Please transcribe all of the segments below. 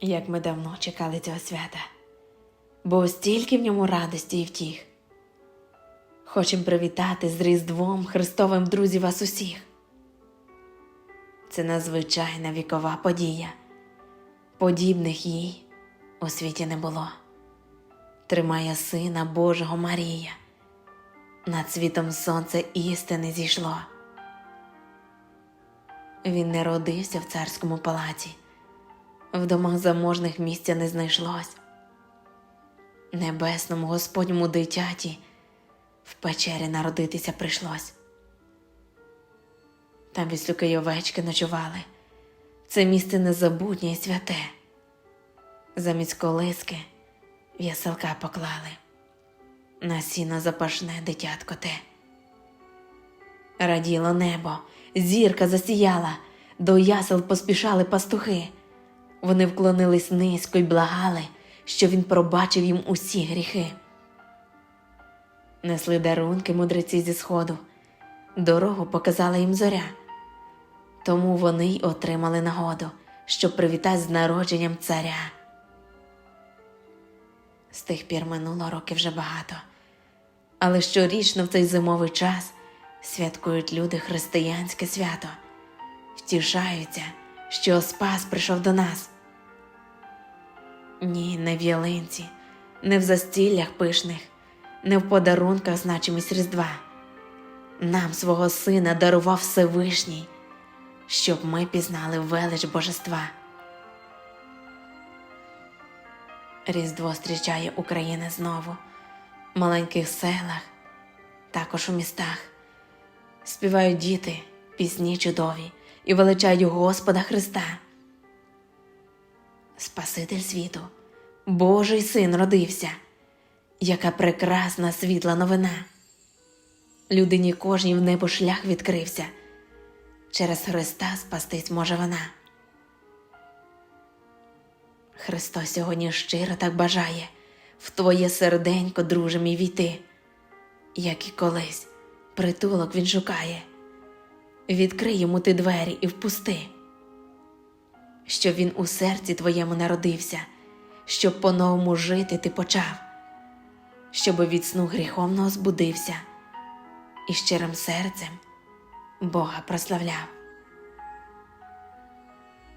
Як ми давно чекали цього свята, бо стільки в ньому радості і втіх. Хочем привітати з Різдвом Христовим друзів вас усіх. Це надзвичайна вікова подія. Подібних їй у світі не було. Тримає Сина Божого Марія. Над світом сонце істини зійшло. Він не родився в царському палаці, в домах заможних місця не знайшлось. Небесному Господньому дитяті в печері народитися прийшлось. Там віслюки й овечки ночували. Це місце незабутнє і святе. Замість колиски в яселка поклали. На сіно запашне дитятко те. Раділо небо, зірка засіяла, до ясел поспішали пастухи. Вони вклонились низько й благали, що він пробачив їм усі гріхи. Несли дарунки мудреці зі сходу, дорогу показала їм зоря. Тому вони й отримали нагоду, щоб привітати з народженням царя. З тих пір минуло роки вже багато, але щорічно в цей зимовий час святкують люди християнське свято, втішаються, що Спас прийшов до нас. Ні, не в ялинці, не в застіллях пишних, не в подарунках значимість Різдва. Нам свого сина дарував Всевишній, щоб ми пізнали велич Божества. Різдво зустрічає Україна знову в маленьких селах, також у містах. Співають діти пісні чудові і величають Господа Христа. Спаситель світу, Божий син родився, яка прекрасна світла новина. Людині кожній в небо шлях відкрився. Через Христа спастись може вона. Христос сьогодні щиро так бажає в твоє серденько, друже мій війти, як і колись притулок він шукає. Відкрий йому ти двері і впусти, щоб він у серці твоєму народився, щоб по-новому жити ти почав, щоби від сну гріховного збудився і щирим серцем Бога прославляв.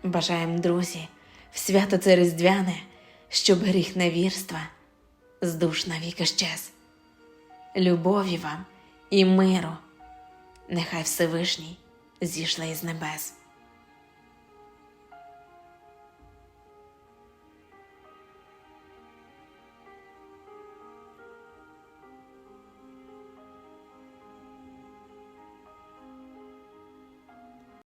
Бажаєм, друзі, в свято це різдвяне, щоб гріх невірства з душ навіки щез. Любові вам і миру, нехай Всевишній зійшли із небес.